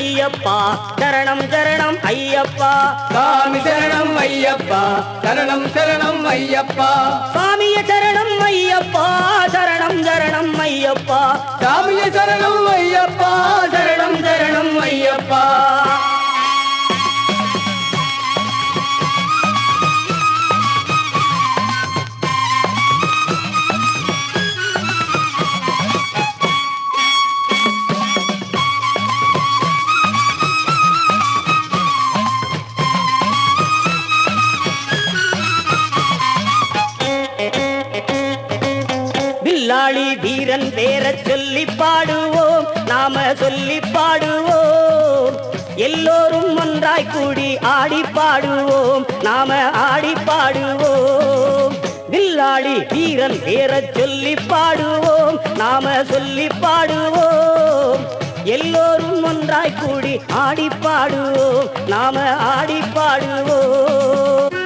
ஐயப்பா சரணம் சரணம் ஐயப்பா. சாமி சரணம் ஐயப்பா சரணம் சரணம் ஐயப்பா. சாமிய சரணம் ஐயப்பா சரணம் சரணம் ஐயப்பா. சாமிய சரணம் ஐயப்பா சரணம் சரணம் ஐயப்பா. வீரன் பேர சொல்லி பாடுவோம் நாம சொல்லி பாடுவோம். எல்லோரும் ஒன்றாய் கூடி ஆடி பாடுவோம் நாம ஆடி பாடுவோம். வில்லாடி வீரன் பேர சொல்லி பாடுவோம் நாம சொல்லி பாடுவோம். எல்லோரும் ஒன்றாய் கூடி ஆடி பாடுவோம் நாம ஆடி பாடுவோம்.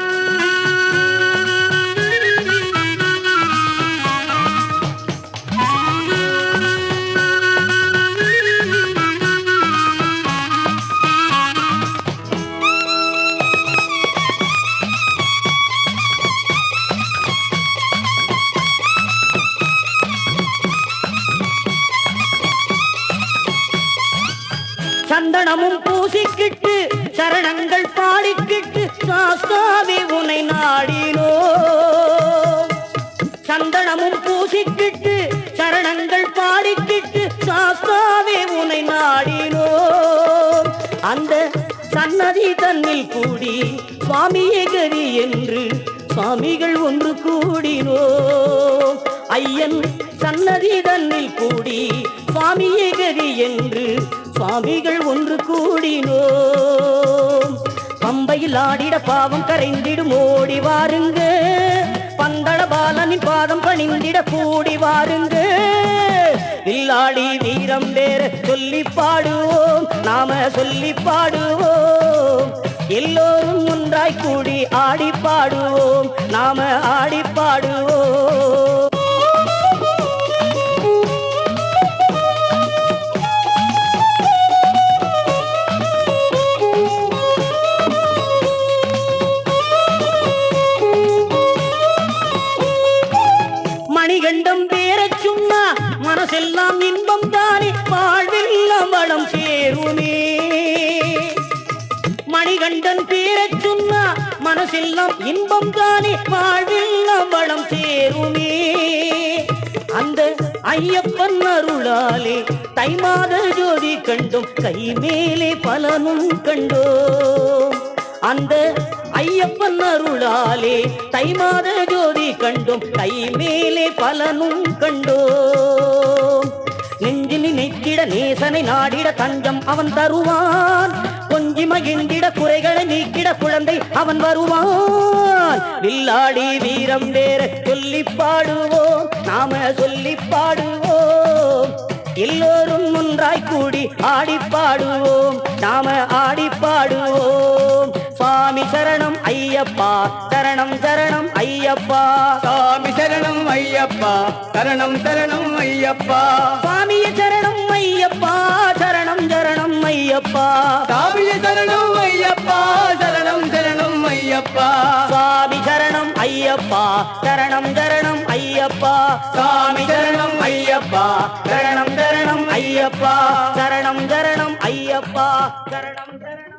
சரணமும் பூசிக்கிட்டு சரணங்கள் பாடிக்கிட்டு சாஸ்தாவி உனை நாடினோ. சந்தனமும் பூசிக்கிட்டு சரணங்கள் பாடிக்கிட்டு சாஸ்தாவி உனை நாடினோ. அந்த சன்னதி தன்னில் கூடி சுவாமியே கரி என்று சுவாமிகள் ஒன்று கூடினோ. ஐயன் சன்னதி தன்னில் கூடி சுவாமியே கரி என்று சுவாமிகள் ஒன்று கூடினோ பம்பையில் ஆடிட பாவம் கரைந்திடும் ஓடி வாருங்க. பந்தள பாலனின் பாதம் பணிந்திட கூடி வாருங்க. வில்லாடி வீரம் வேற சொல்லி பாடுவோம். நாம சொல்லி பாடுவோம். எல்லோரும் ஒன்றாய் கூடி ஆடி பாடுவோம். நாம ஆடி பாடுவோம். வெண்டம் பேரச் சும்மா மனசெல்லாம் இன்பம் தானே வாழ்வில் வளம் சேருமே. மணிகண்டன் பேரச் சும்மா மனசெல்லாம் இன்பம் தானே வாழ்வில் வளம் சேருமே. அந்த ஐயப்பன் அருளாலே தை மாத ஜோதி கண்டோம் கை மேலே பலனும் கண்டோம். அந்த ஐயப்பன் அருளாலே தை மாத ஜோதி கண்டோம். கை மேலே பலனும் கண்டோம். நெஞ்சு நினைத்திட நேசனை நாடிட தஞ்சம் அவன் தருவான். கொஞ்சி மகிழ்ந்திட குறைகளை நீக்கிட குழந்தை அவன் வருவான். வில்லாடி வீரம் வேற சொல்லி பாடுவோம். நாம சொல்லி பாடுவோம். எல்லோரும் ஒன்றாய் கூடி ஆடி பாடுவோம். நாம ஆடி பாடுவோம். ஐயப்பா சரணம் சரணம் ஐயப்பா. சாமி சரணம் ஐயப்பா சரணம் சரணம் ஐயப்பா. சுவாமிய சரணம் ஐயப்பா சரணம் சரணம் ஐயப்பா. சாமிய சரணம் ஐயப்பா சரணம் சரணம் ஐயப்பா. சுவாமி சரணம் ஐயப்பா சரணம் சரணம் ஐயப்பா. சாமி சரணம் ஐயப்பா சரணம் சரணம் ஐயப்பா. சரணம் சரணம் ஐயப்பா சரணம் சரணம்